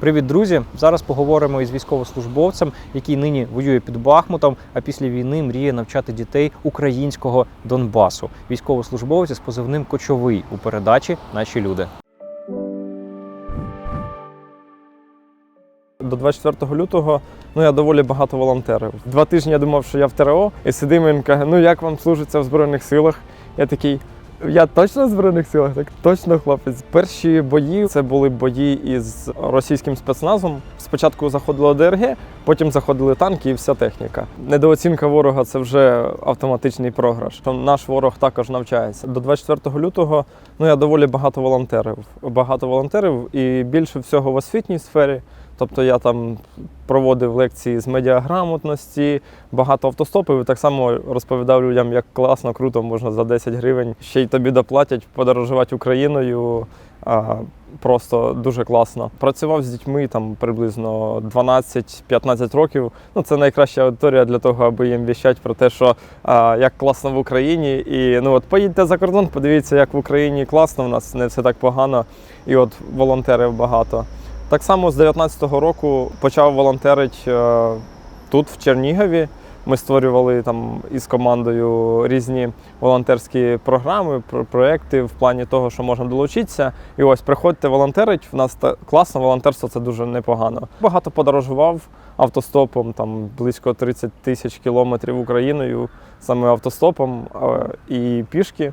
Привіт, друзі! Зараз поговоримо із військовослужбовцем, який нині воює під Бахмутом, а після війни мріє навчати дітей українського Донбасу. Військовослужбовець з позивним Кочовий у передачі Наші люди. До 24 лютого ну я доволі багато волонтерив. Два тижні я думав, що я в ТРО, і сидимо, він каже, ну як вам служиться в Збройних силах? Я такий. Я точно в Збройних силах? Так точно, хлопець. Перші бої це були бої із російським спецназом. Спочатку заходило ДРГ, потім заходили танки і вся техніка. Недооцінка ворога це вже автоматичний програш. Наш ворог також навчається. До 24 лютого ну я доволі багато волонтерив. Багато волонтерів і більше всього в освітній сфері. Тобто я там проводив лекції з медіаграмотності, багато автостопів і так само розповідав людям, як класно, круто, можна за 10 гривень ще й тобі доплатять подорожувати Україною. А, Просто дуже класно. Працював з дітьми там приблизно 12-15 років. Ну, це найкраща аудиторія для того, аби їм віщати про те, що а, як класно в Україні. І ну от поїдьте за кордон, подивіться, як в Україні класно, в нас не все так погано. І от волонтерів багато. Так само з 19-го року почав волонтерити е, тут, в Чернігові. Ми створювали там із командою різні волонтерські програми, про- проекти в плані того, що можна долучитися. І ось приходьте волонтерить. В нас класно, волонтерство це дуже непогано. Багато подорожував автостопом, там близько 30 тисяч кілометрів Україною, саме автостопом і пішки.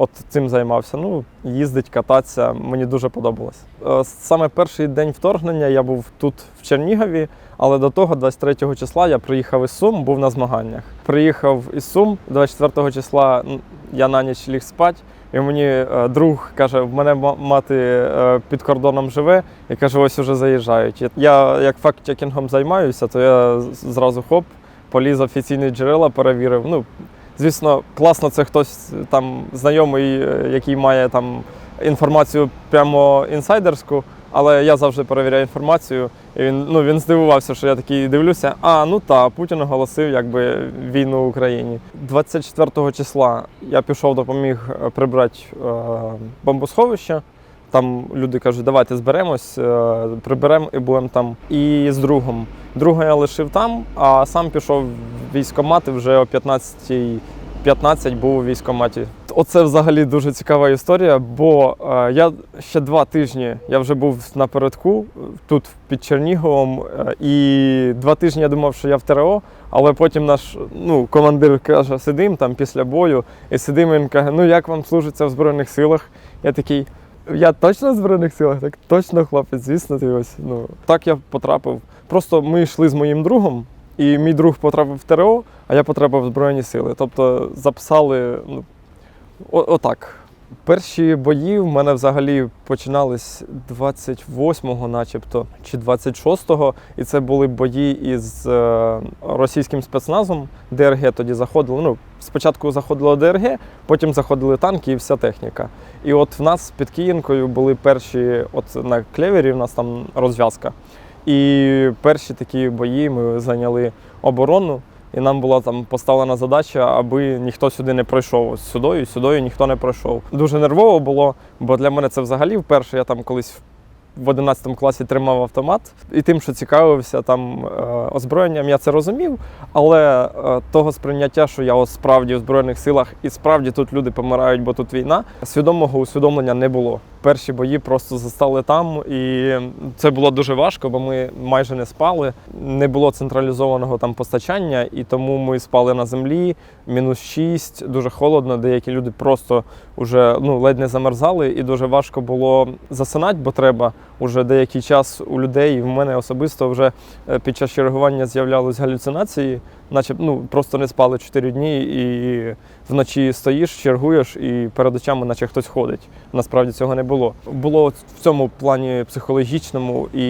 От цим займався. Ну, їздить, кататися, мені дуже подобалось. Е, Саме перший день вторгнення я був тут, в Чернігові, але до того, 23 числа, я приїхав із Сум, був на змаганнях. Приїхав із Сум, 24 числа я на ніч ліг спать, і мені е, друг каже: в мене мати е, під кордоном живе, і каже, ось уже заїжджають. Я як факт-чекінгом займаюся, то я зразу хоп, поліз офіційні джерела, перевірив. Ну, Звісно, класно, це хтось там знайомий, е, який має там інформацію прямо інсайдерську, але я завжди перевіряю інформацію. І він, ну, він здивувався, що я такий дивлюся. А, ну та, Путін оголосив якби війну Україні. 24 числа я пішов, допоміг е, прибрати е, бомбосховище. Там люди кажуть, давайте зберемось, е, приберемо і будемо там. І з другом. Друга я лишив там, а сам пішов в військкомат вже о 15 15 був у військкоматі. Оце взагалі дуже цікава історія, бо е, я ще два тижні я вже був напередку е, тут під Черніговом, е, і два тижні я думав, що я в ТРО, але потім наш ну, командир каже, сидим там після бою, і сидимо, і він каже, ну як вам служиться в Збройних силах? Я такий. Я точно в Збройних силах? Так точно, хлопець, звісно, ти ось. Ну так я потрапив. Просто ми йшли з моїм другом, і мій друг потрапив в ТРО, а я потрапив в Збройні сили. Тобто записали ну, отак. Перші бої в мене взагалі починались 28-го, начебто, чи 26-го, і це були бої із е, російським спецназом. ДРГ тоді заходило. Ну, спочатку заходило ДРГ, потім заходили танки і вся техніка. І от в нас під Київкою були перші, от на клевері, в нас там розв'язка. І перші такі бої ми зайняли оборону. І нам була там поставлена задача, аби ніхто сюди не пройшов. Сюдою, сюдою ніхто не пройшов. Дуже нервово було, бо для мене це взагалі вперше. Я там колись в 11 класі тримав автомат, і тим, що цікавився там е, озброєнням, я це розумів. Але е, того сприйняття, що я ось справді в Збройних силах і справді тут люди помирають, бо тут війна, свідомого усвідомлення не було. Перші бої просто застали там, і це було дуже важко, бо ми майже не спали. Не було централізованого там постачання, і тому ми спали на землі. Мінус 6, дуже холодно. Деякі люди просто вже ну ледь не замерзали, і дуже важко було засинати, бо треба уже деякий час у людей. І в мене особисто вже е, під час чергування з'являлись галюцинації, наче ну просто не спали 4 дні, і вночі стоїш, чергуєш, і перед очами, наче хтось ходить. Насправді цього не було. Було в цьому плані психологічному і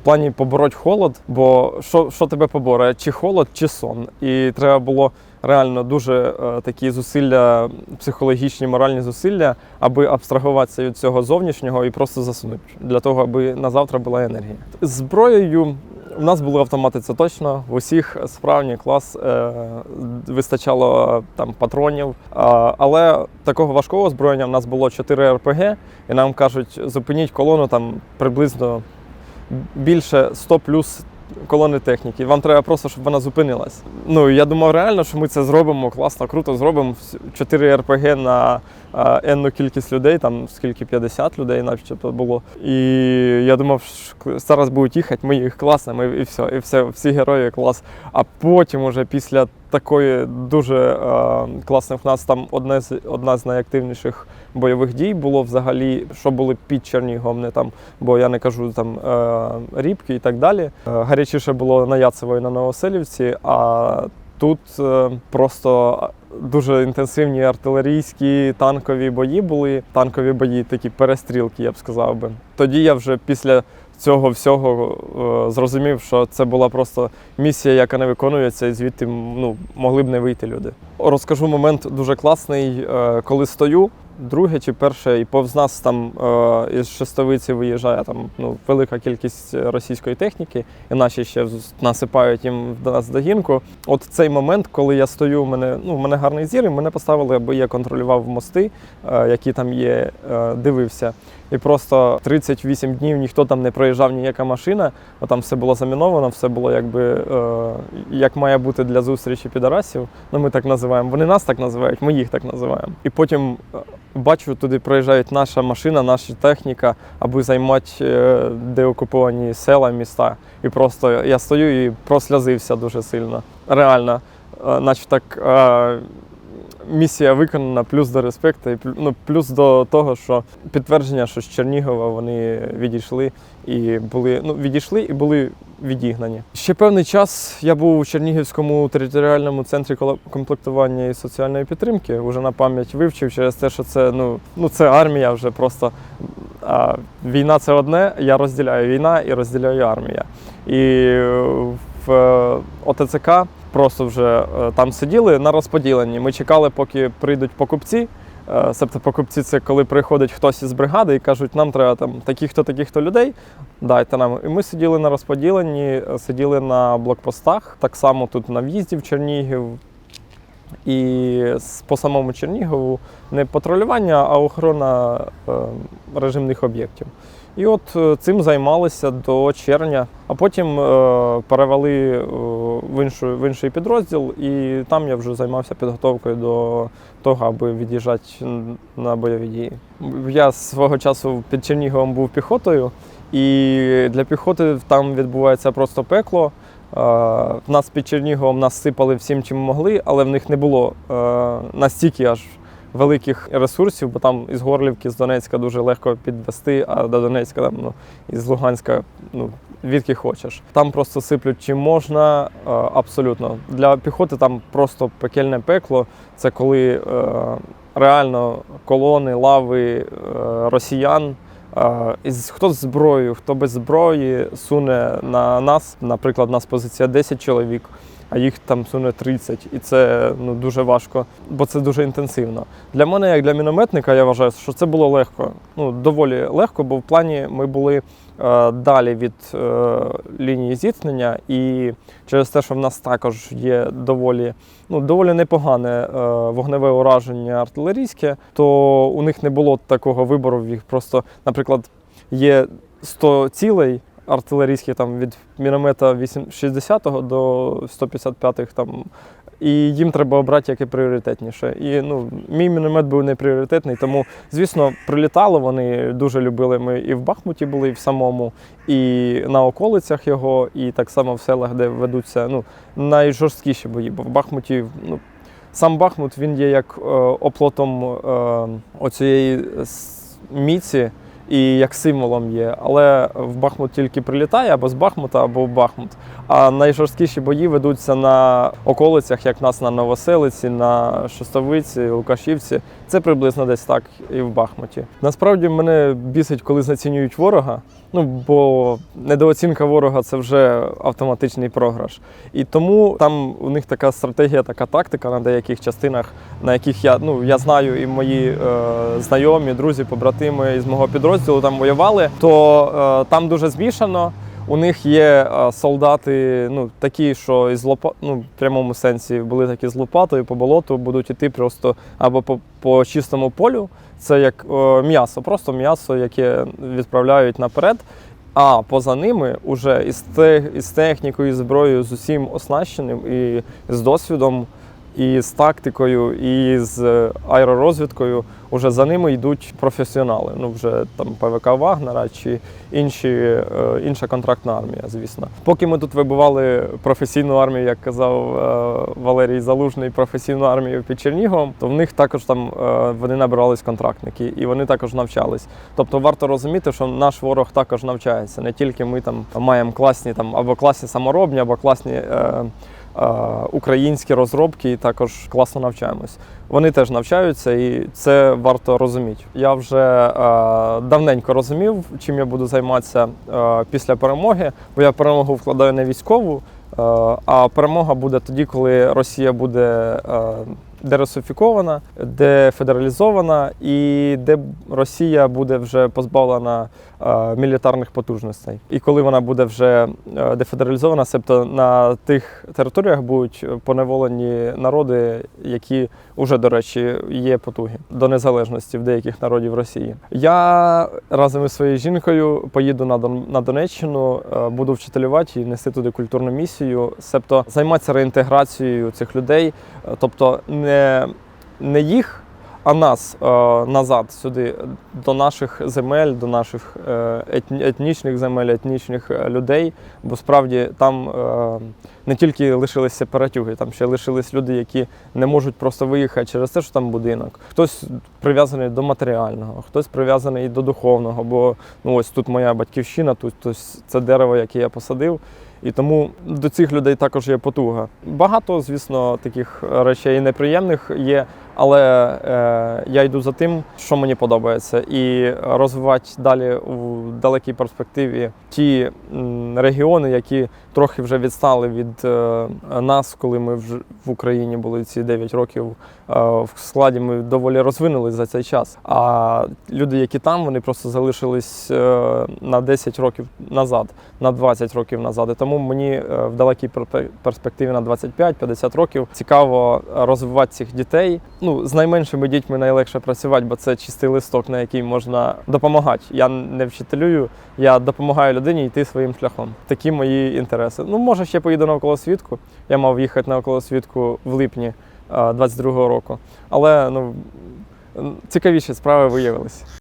в плані побороть холод, бо що, що тебе поборе? Чи холод, чи сон. І треба було реально дуже е, такі зусилля, психологічні, моральні зусилля, аби абстрагуватися від цього зовнішнього і просто заснути, для того, аби на завтра була енергія. Зброєю у нас були автомати, це точно. В усіх справні клас е, вистачало там патронів. А, але такого важкого озброєння в нас було 4 РПГ, і нам кажуть, зупиніть колону там приблизно більше 100 плюс колони техніки. Вам треба просто, щоб вона зупинилась. Ну я думав реально, що ми це зробимо класно, круто зробимо. 4 РПГ на енну кількість людей, там скільки 50 людей, начебто було. І я думав, що зараз будуть їхати, ми їх класно, ми і все, і все, всі герої клас. А потім, уже після такої дуже класних в нас там одне з одна з найактивніших бойових дій було взагалі, що були під Черніговом, не там, бо я не кажу там е, рібки і так далі. Е, гарячіше було на Яцево і на Новоселівці, а тут е, просто дуже інтенсивні артилерійські танкові бої були. Танкові бої, такі перестрілки, я б сказав би. Тоді я вже після цього всього е, зрозумів, що це була просто місія, яка не виконується, і звідти ну, могли б не вийти люди. Розкажу момент дуже класний, е, коли стою. Друге чи перше, і повз нас там е, із шестовиці виїжджає там ну, велика кількість російської техніки, і наші ще насипають їм в нас догінку. От цей момент, коли я стою, у мене ну, в мене гарний зір, і мене поставили, аби я контролював мости, е, які там є, е, дивився. І просто 38 днів ніхто там не проїжджав ніяка машина, бо там все було заміновано, все було якби е, як має бути для зустрічі підарасів. Ну ми так називаємо. Вони нас так називають, ми їх так називаємо. І потім е, бачу, туди проїжджають наша машина, наша техніка, аби займати е, деокуповані села, міста. І просто я стою і прослязився дуже сильно. Реально, е, наче так. Е, Місія виконана, плюс до респекту, і ну, плюс до того, що підтвердження, що з Чернігова вони відійшли і були ну, відійшли і були відігнані. Ще певний час я був у Чернігівському територіальному центрі комплектування і соціальної підтримки. Уже на пам'ять вивчив через те, що це ну, ну це армія вже просто. А війна це одне. Я розділяю війна і розділяю армія. І в е, ОТЦК просто вже е, там сиділи на розподіленні. Ми чекали, поки прийдуть покупці. Е, Себто покупці це коли приходить хтось із бригади і кажуть, нам треба там таких-то, таких-то людей, дайте нам. І ми сиділи на розподіленні, е, сиділи на блокпостах, так само тут на в'їзді в Чернігів. І по самому Чернігову не патрулювання, а охорона режимних об'єктів. І от е, цим займалися до червня, а потім е, перевели е, в, іншу, в інший підрозділ, і там я вже займався підготовкою до того, аби від'їжджати на бойові дії. Я свого часу під Черніговом був піхотою, і для піхоти там відбувається просто пекло. Е, нас під Черніговом нас сипали всім, чим могли, але в них не було е, настільки аж великих ресурсів, бо там із Горлівки, з Донецька дуже легко підвести, а до Донецька там, ну, із Луганська ну, відки хочеш. Там просто сиплють чим можна, е, абсолютно. Для піхоти там просто пекельне пекло. Це коли е, реально колони, лави е, росіян. Хто з зброєю, хто без зброї суне на нас. Наприклад, у нас позиція 10 чоловік, а їх там суне 30. І це ну, дуже важко, бо це дуже інтенсивно. Для мене, як для мінометника, я вважаю, що це було легко. Ну, доволі легко, бо в плані ми були е, далі від е, лінії зіткнення, і через те, що в нас також є доволі, ну, доволі непогане е, вогневе ураження артилерійське, то у них не було такого вибору. Їх просто, наприклад, є 100 цілей. Артилерійських там від міномета 8 60-го до 155-х там. І їм треба обрати яке пріоритетніше. І ну, мій міномет був не пріоритетний, тому, звісно, прилітало. Вони дуже любили. Ми і в Бахмуті були, і в самому, і на околицях його, і так само в селах, де ведуться ну, найжорсткіші бої. Бо в Бахмуті ну, сам Бахмут він є як е, оплотом е, оцієї міці і як символом є. Але в Бахмут тільки прилітає або з Бахмута, або в Бахмут. А найжорсткіші бої ведуться на околицях, як нас на Новоселиці, на Шостовиці, Лукашівці. Це приблизно десь так і в Бахмуті. Насправді мене бісить, коли знецінюють ворога. Ну бо недооцінка ворога це вже автоматичний програш. І тому там у них така стратегія, така тактика на деяких частинах, на яких я ну я знаю, і мої е, знайомі, друзі, побратими із мого підрозділу там воювали, то е, там дуже змішано. У них є е, солдати, ну такі, що із лопа... ну, в прямому сенсі були такі з лопатою по болоту, будуть іти просто або по, по чистому полю. Це як е, м'ясо, просто м'ясо, яке відправляють наперед. А поза ними, уже із, те, із технікою, зброєю, з усім оснащеним і з досвідом, і з тактикою, і з е, аеророзвідкою, уже за ними йдуть професіонали. Ну, вже там ПВК Вагнера чи інші, е, інша контрактна армія, звісно. Поки ми тут вибивали професійну армію, як казав е, Валерій Залужний, професійну армію під Черніговом, то в них також там вони набирались контрактники і вони також навчались. Тобто варто розуміти, що наш ворог також навчається. Не тільки ми там маємо класні там або класні саморобні, або класні. Е, Українські розробки і також класно навчаємось. Вони теж навчаються, і це варто розуміти. Я вже давненько розумів, чим я буду займатися після перемоги, бо я перемогу вкладаю не військову, а перемога буде тоді, коли Росія буде е, де дефедералізована, і де Росія буде вже позбавлена е, мілітарних потужностей. І коли вона буде вже е, дефедералізована, себто на тих територіях будуть поневолені народи, які вже, до речі, є потуги до незалежності в деяких народів Росії. Я разом із своєю жінкою поїду на Донеччину, е, буду вчителювати і нести туди культурну місію, себто займатися реінтеграцією цих людей, е, тобто не, не їх. А нас е, назад сюди до наших земель, до наших е, етнічних земель, етнічних е, людей. Бо справді там е, не тільки лишилися сепаратюги, там ще лишились люди, які не можуть просто виїхати через те, що там будинок. Хтось прив'язаний до матеріального, хтось прив'язаний до духовного. Бо ну ось тут моя батьківщина, тут ось це дерево, яке я посадив. І тому до цих людей також є потуга. Багато, звісно, таких речей неприємних є, але е, я йду за тим, що мені подобається, і розвивати далі далекій перспективі ті регіони, які трохи вже відстали від е, нас, коли ми вже в Україні були ці 9 років. Е, в складі ми доволі розвинулись за цей час. А люди, які там, вони просто залишились е, на 10 років назад, на 20 років назад. І тому мені в далекій перспективі на 25-50 років цікаво розвивати цих дітей. Ну, з найменшими дітьми найлегше працювати, бо це чистий листок, на який можна допомагати. Я не вчителюю, я допомагаю людині йти своїм шляхом. Такі мої інтереси. Ну, може, ще поїду на околосвітку. Я мав їхати на околосвітку в липні 22-го року. Але ну, цікавіші справи виявилися.